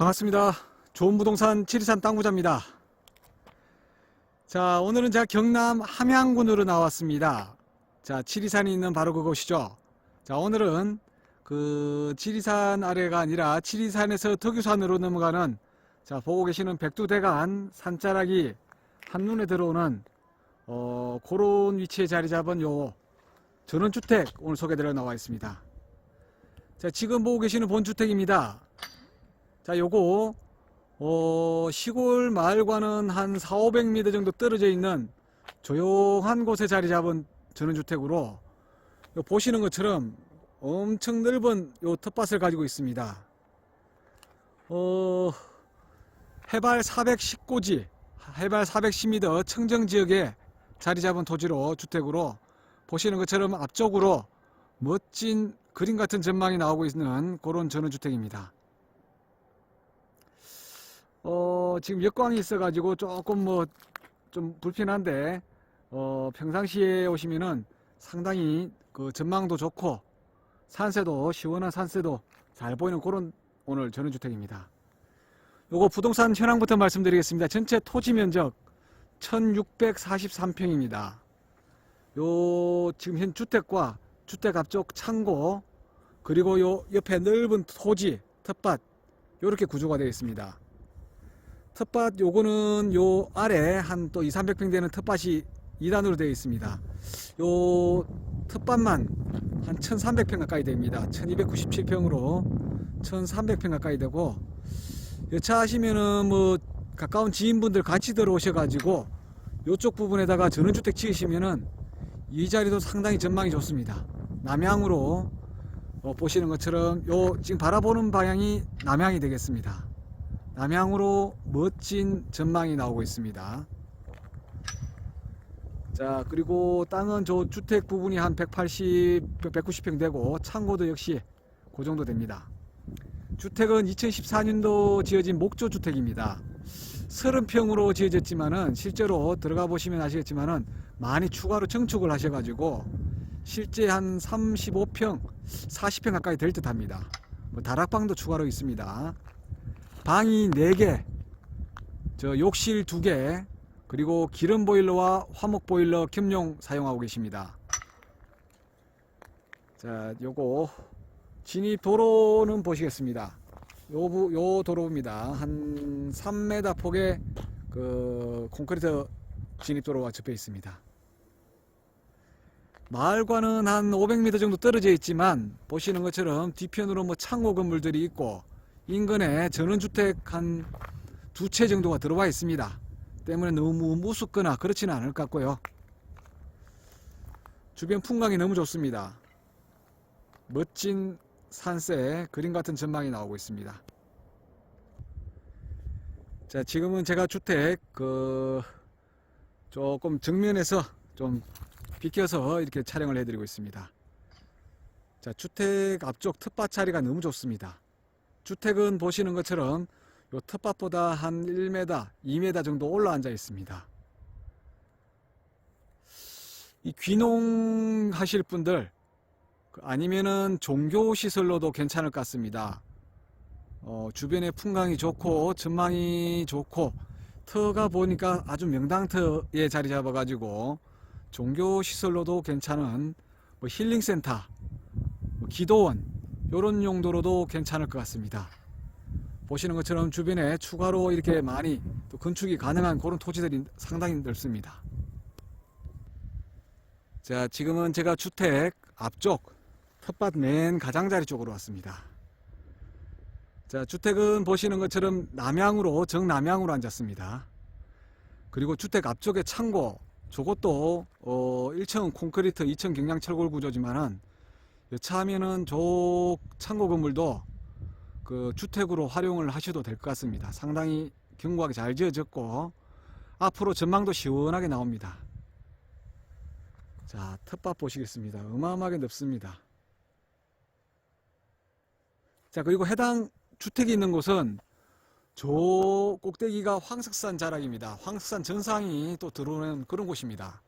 반갑습니다. 좋은 부동산 지리산 땅부자입니다. 자, 오늘은 제가 경남 함양군으로 나왔습니다. 자, 지리산이 있는 바로 그곳이죠. 자, 오늘은 그 지리산 아래가 아니라 지리산에서 덕유산으로 넘어가는 자, 보고 계시는 백두대간 산자락이 한눈에 들어오는 어, 그런 위치에 자리 잡은 요 전원주택 오늘 소개드려 나와 있습니다. 자, 지금 보고 계시는 본주택입니다. 자, 요거 어, 시골 마을과는 한 4, 500m 정도 떨어져 있는 조용한 곳에 자리 잡은 전원주택으로 요 보시는 것처럼 엄청 넓은 요 텃밭을 가지고 있습니다. 어, 해발 419지, 해발 410m 청정 지역에 자리 잡은 토지로 주택으로 보시는 것처럼 앞쪽으로 멋진 그림 같은 전망이 나오고 있는 그런 전원주택입니다. 어, 지금 역광이 있어가지고 조금 뭐 좀 불편한데, 어, 평상시에 오시면은 상당히 그 전망도 좋고, 산세도, 시원한 산세도 잘 보이는 그런 오늘 전원주택입니다. 요거 부동산 현황부터 말씀드리겠습니다. 전체 토지 면적 1643평입니다. 요 지금 현 주택과 주택 앞쪽 창고 그리고 요 옆에 넓은 토지 텃밭 요렇게 구조가 되어 있습니다. 텃밭 요거는 요 아래 한 또 2, 300평 되는 텃밭이 2단으로 되어 있습니다. 요 텃밭만 한 1300평 가까이 됩니다. 1297평으로 1300평 가까이 되고 여차하시면은 뭐 가까운 지인분들 같이 들어오셔가지고 요쪽 부분에다가 전원주택 지으시면은 이 자리도 상당히 전망이 좋습니다. 남향으로 어, 보시는 것처럼 요 지금 바라보는 방향이 남향이 되겠습니다. 남향으로 멋진 전망이 나오고 있습니다. 자 그리고 땅은 저 주택 부분이 한 180, 190평 되고 창고도 역시 그 정도 됩니다. 주택은 2014년도 지어진 목조 주택입니다. 30평으로 지어졌지만은 실제로 들어가 보시면 아시겠지만은 많이 추가로 증축을 하셔가지고 실제 한 35평, 40평 가까이 될 듯합니다. 뭐 다락방도 추가로 있습니다. 방이 4개, 저 욕실 2개, 그리고 기름 보일러와 화목 보일러 겸용 사용하고 계십니다. 자, 요거 진입 도로는 보시겠습니다. 요, 부, 요 도로입니다. 한 3m 폭의 그 콘크리트 진입 도로가 접해 있습니다. 마을과는 한 500m 정도 떨어져 있지만 보시는 것처럼 뒤편으로 뭐 창고 건물들이 있고 인근에 전원주택 한 두 채 정도가 들어와 있습니다. 때문에 너무 무섭거나 그렇지는 않을 것 같고요. 주변 풍광이 너무 좋습니다. 멋진 산세 그림 같은 전망이 나오고 있습니다. 자, 지금은 제가 주택 그 조금 정면에서 좀 비켜서 이렇게 촬영을 해드리고 있습니다. 자, 주택 앞쪽 텃밭 자리가 너무 좋습니다. 주택은 보시는 것처럼 요 텃밭보다 한 1m, 2m 정도 올라앉아 있습니다. 이 귀농 하실 분들 그 아니면은 종교 시설로도 괜찮을 것 같습니다. 어, 주변에 풍광이 좋고 전망이 좋고 터가 보니까 아주 명당터에 자리 잡아가지고 종교 시설로도 괜찮은 뭐 힐링센터, 뭐 기도원 이런 용도로도 괜찮을 것 같습니다. 보시는 것처럼 주변에 추가로 이렇게 많이 또 건축이 가능한 그런 토지들이 상당히 넓습니다. 자, 지금은 제가 주택 앞쪽 텃밭 맨 가장자리 쪽으로 왔습니다. 자, 주택은 보시는 것처럼 남향으로 정남향으로 앉았습니다. 그리고 주택 앞쪽에 창고, 저것도 어 1층은 콘크리트, 2층 경량 철골 구조지만은 여차하면은 저 창고 건물도 그 주택으로 활용을 하셔도 될 것 같습니다. 상당히 견고하게 잘 지어졌고 앞으로 전망도 시원하게 나옵니다. 자, 텃밭 보시겠습니다. 어마어마하게 넓습니다. 자, 그리고 해당 주택이 있는 곳은 저 꼭대기가 황석산 자락입니다. 황석산 전상이 또 들어오는 그런 곳입니다.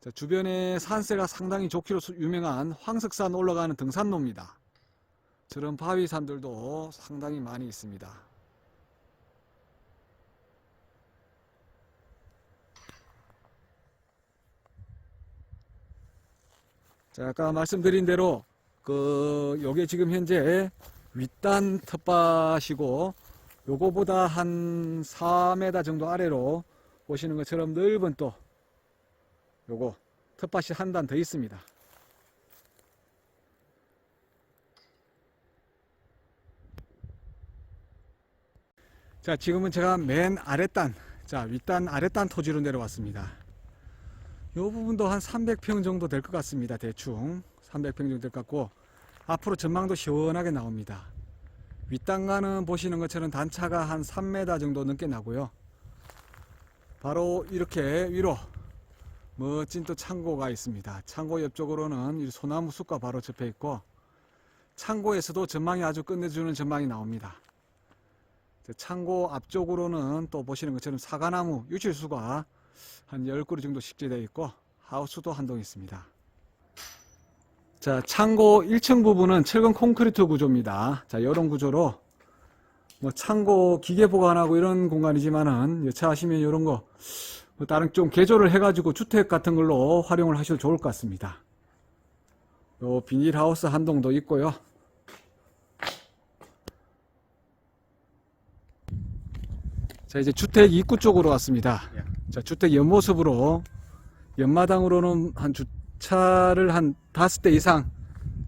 자, 주변에 산세가 상당히 좋기로 수- 유명한 황석산 올라가는 등산로입니다. 저런 바위산들도 상당히 많이 있습니다. 자, 아까 말씀드린 대로 그 요게 지금 현재 윗단 텃밭이고 요거보다 한 4m 정도 아래로 보시는 것처럼 넓은 또 요거 텃밭이 한 단 더 있습니다. 자, 지금은 제가 맨 아랫단, 자, 윗단, 아랫단 토지로 내려왔습니다. 요 부분도 한 300평 정도 될 것 같습니다. 대충 300평 정도 될 것 같고 앞으로 전망도 시원하게 나옵니다. 윗단가는 보시는 것처럼 단차가 한 3m 정도 넘게 나고요. 바로 이렇게 위로 멋진 또 창고가 있습니다. 창고 옆쪽으로는 이 소나무 숲과 바로 접해 있고 창고에서도 전망이 아주 끝내주는 전망이 나옵니다. 저 창고 앞쪽으로는 또 보시는 것처럼 사과나무 유실수가 한 10그루 정도 식재되어 있고 하우스도 한 동 있습니다. 자, 창고 1층 부분은 철근 콘크리트 구조입니다. 자, 이런 구조로 뭐 창고 기계 보관하고 이런 공간이지만은 여차하시면 이런 거뭐 다른 좀 개조를 해가지고 주택 같은 걸로 활용을 하셔도 좋을 것 같습니다. 요 비닐하우스 한 동도 있고요. 자, 이제 주택 입구 쪽으로 왔습니다. 자, 주택 옆모습으로 옆마당으로는 한 주차를 한 다섯 대 이상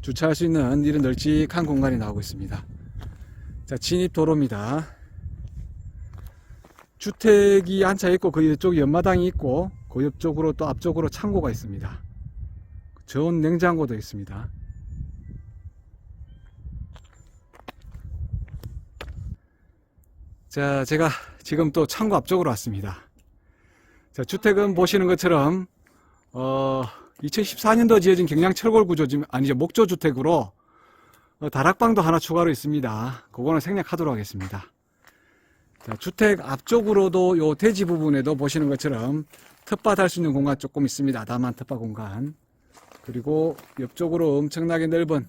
주차할 수 있는 이런 널찍한 공간이 나오고 있습니다. 자, 진입 도로입니다. 주택이 한채 있고 그 옆쪽 옆마당이 있고 그 옆쪽으로 또 앞쪽으로 창고가 있습니다. 저온 냉장고도 있습니다. 자, 제가 지금 또 창고 앞쪽으로 왔습니다. 자, 주택은 보시는 것처럼 어, 2014년도 지어진 경량 철골 구조 지 아니죠 목조 주택으로 어, 다락방도 하나 추가로 있습니다. 그거는 생략하도록 하겠습니다. 자, 주택 앞쪽으로도 요 대지 부분에도 보시는 것처럼 텃밭 할 수 있는 공간 조금 있습니다. 다만 텃밭 공간. 그리고 옆쪽으로 엄청나게 넓은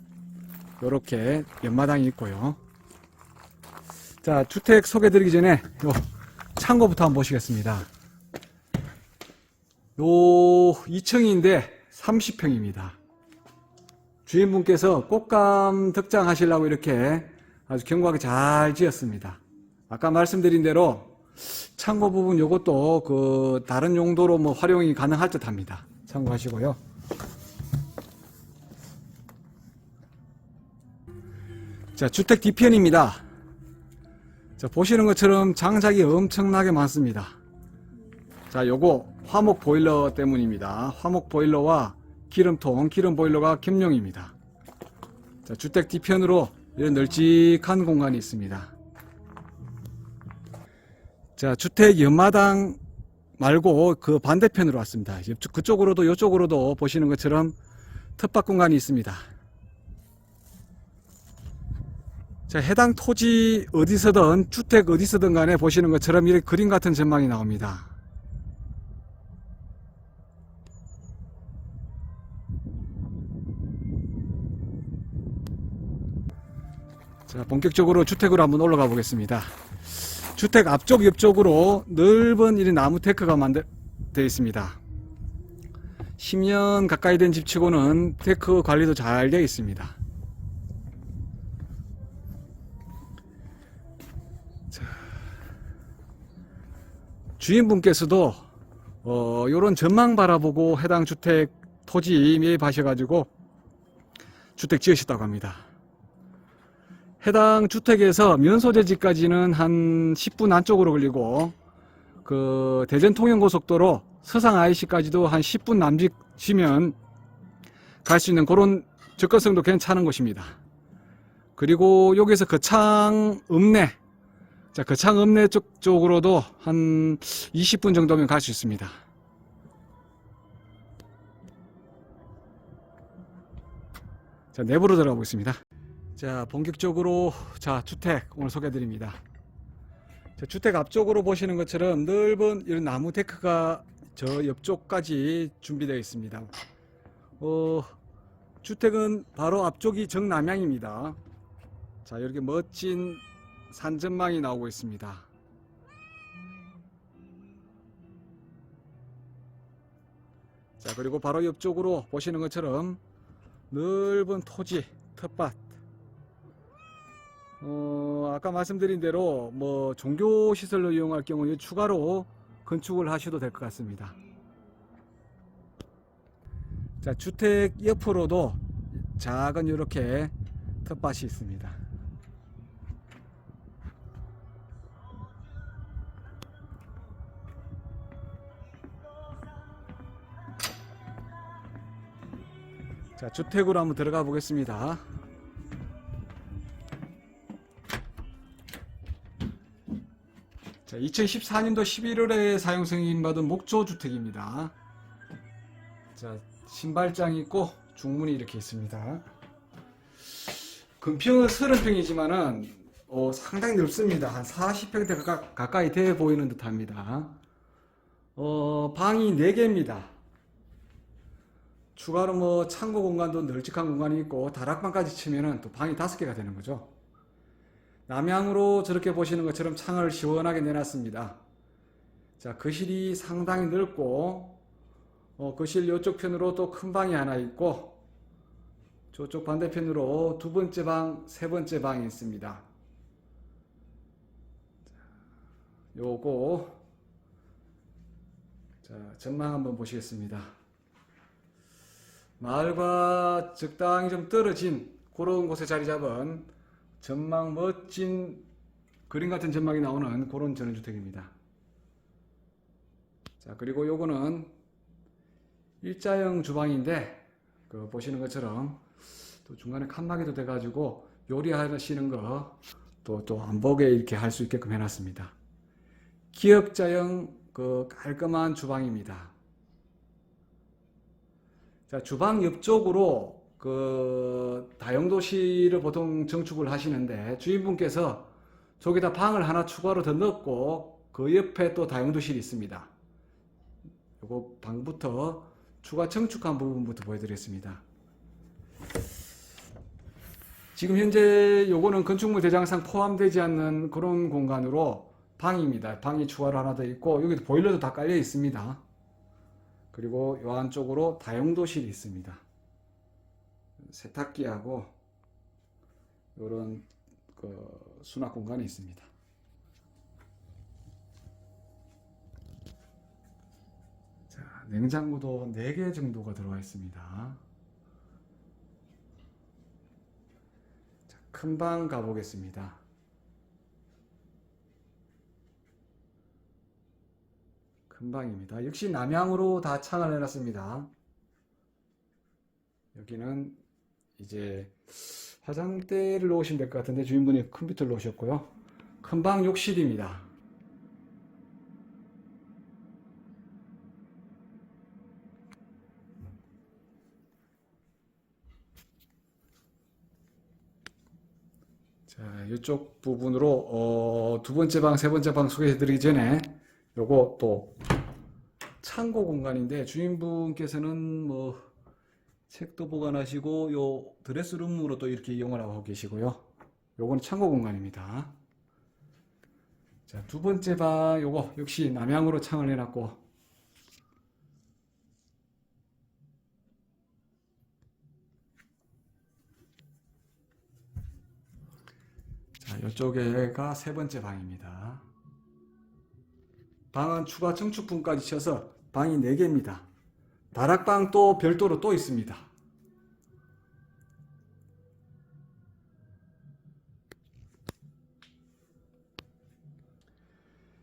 요렇게 옆마당이 있고요. 자, 주택 소개 드리기 전에 요 창고부터 한번 보시겠습니다. 요 2층인데 30평입니다. 주인분께서 꽃감 득장 하시려고 이렇게 아주 견고하게 잘 지었습니다. 아까 말씀드린 대로 창고 부분 요것도 그 다른 용도로 뭐 활용이 가능할 듯 합니다. 참고하시고요. 자, 주택 뒤편입니다. 자, 보시는 것처럼 장작이 엄청나게 많습니다. 자, 요거 화목 보일러 때문입니다. 화목 보일러와 기름통, 기름 보일러가 겸용입니다. 자, 주택 뒤편으로 이런 널찍한 공간이 있습니다. 자, 주택 옆마당 말고 그 반대편으로 왔습니다. 그쪽으로도 이쪽으로도 보시는 것처럼 텃밭 공간이 있습니다. 자, 해당 토지 어디서든 주택 어디서든 간에 보시는 것처럼 이렇게 그림 같은 전망이 나옵니다. 자, 본격적으로 주택으로 한번 올라가 보겠습니다. 주택 앞쪽 옆쪽으로 넓은 이 나무 데크가 만들 되어 있습니다. 10년 가까이 된 집치고는 데크 관리도 잘 되어 있습니다. 자, 주인분께서도 어, 요런 전망 바라보고 해당 주택 토지 매입하셔가지고 주택 지으셨다고 합니다. 해당 주택에서 면소재지까지는 한 10분 안쪽으로 걸리고 그 대전 통영고속도로 서상 IC까지도 한 10분 남짓이면 갈 수 있는 그런 접근성도 괜찮은 곳입니다. 그리고 여기서 거창 읍내 자 거창 읍내 쪽 쪽으로도 한 20분 정도면 갈 수 있습니다. 자 내부로 들어가 보겠습니다. 자, 본격적으로 자, 주택 오늘 소개해 드립니다. 자, 주택 앞쪽으로 보시는 것처럼 넓은 이런 나무 데크가 저 옆쪽까지 준비되어 있습니다. 어, 주택은 바로 앞쪽이 정남향입니다. 자, 이렇게 멋진 산전망이 나오고 있습니다. 자, 그리고 바로 옆쪽으로 보시는 것처럼 넓은 토지, 텃밭. 어, 아까 말씀드린 대로 뭐 종교 시설로 이용할 경우에 추가로 건축을 하셔도 될 것 같습니다. 자, 주택 옆으로도 작은 이렇게 텃밭이 있습니다. 자, 주택으로 한번 들어가 보겠습니다. 자, 2014년도 11월에 사용 승인받은 목조 주택입니다. 자, 신발장이 있고 중문이 이렇게 있습니다. 금평은 30평이지만은 어, 상당히 넓습니다. 한 40평대 가까, 가까이 돼 보이는 듯합니다. 어, 방이 4개입니다. 추가로 뭐 창고 공간도 널찍한 공간이 있고 다락방까지 치면은 또 방이 5개가 되는 거죠. 남향으로 저렇게 보시는 것처럼 창을 시원하게 내놨습니다. 자, 거실이 상당히 넓고 어, 거실 이쪽 편으로 또 큰 방이 하나 있고 저쪽 반대편으로 두 번째 방, 세 번째 방이 있습니다. 자, 요거 자, 전망 한번 보시겠습니다. 마을과 적당히 좀 떨어진 그런 곳에 자리 잡은 전망 멋진 그림 같은 전망이 나오는 그런 전원주택입니다. 자, 그리고 요거는 일자형 주방인데 그 보시는 것처럼 또 중간에 칸막이도 돼가지고 요리하시는 거 또 또 안 보게 이렇게 할 수 있게끔 해놨습니다. 기역자형 그 깔끔한 주방입니다. 자 주방 옆쪽으로 그 다용도실을 보통 정축을 하시는데 주인분께서 저기다 방을 하나 추가로 더 넣고 그 옆에 또 다용도실이 있습니다. 요거 방부터 추가 청축한 부분부터 보여드리겠습니다. 지금 현재 요거는 건축물 대장상 포함되지 않는 그런 공간으로 방입니다. 방이 추가로 하나 더 있고 여기도 보일러도 다 깔려 있습니다. 그리고 요 안쪽으로 다용도실이 있습니다. 세탁기하고 요런 그 수납 공간이 있습니다. 자, 냉장고도 4개 정도가 들어와 있습니다. 큰방 가보겠습니다. 큰 방입니다. 역시 남향으로 다 창을 해놨습니다. 여기는 이제 화장대를 놓으시면 될 것 같은데 주인분이 컴퓨터를 놓으셨고요. 큰 방 욕실입니다. 자, 이쪽 부분으로 어, 두 번째 방, 세 번째 방 소개해 드리기 전에 요거 또 창고 공간인데 주인분께서는 뭐 책도 보관하시고 요 드레스룸으로 또 이렇게 이용을 하고 계시고요. 요거는 창고 공간입니다. 자, 두 번째 방 요거 역시 남향으로 창을 해놨고 자, 요쪽에가 세 번째 방입니다. 방은 추가 청축분까지 쳐서 방이 4개입니다. 다락방 또 별도로 또 있습니다.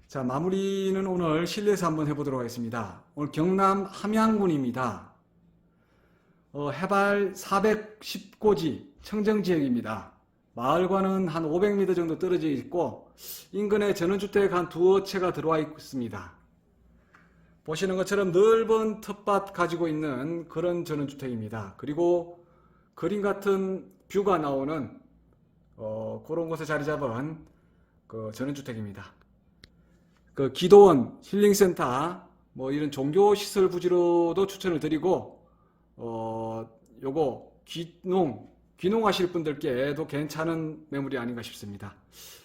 자, 마무리는 오늘 실내에서 한번 해보도록 하겠습니다. 오늘 경남 함양군입니다. 어, 해발 410고지 청정지역입니다. 마을과는 한 500m 정도 떨어져 있고 인근에 전원주택 한 두어 채가 들어와 있습니다. 보시는 것처럼 넓은 텃밭 가지고 있는 그런 전원주택입니다. 그리고 그림 같은 뷰가 나오는 어, 그런 곳에 자리 잡은 그 전원주택입니다. 그 기도원, 힐링센터, 뭐 이런 종교시설 부지로도 추천을 드리고 어, 요거 귀농 귀농하실 분들께도 괜찮은 매물이 아닌가 싶습니다.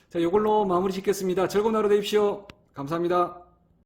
자, 이걸로 마무리 짓겠습니다. 즐거운 하루 되십시오. 감사합니다.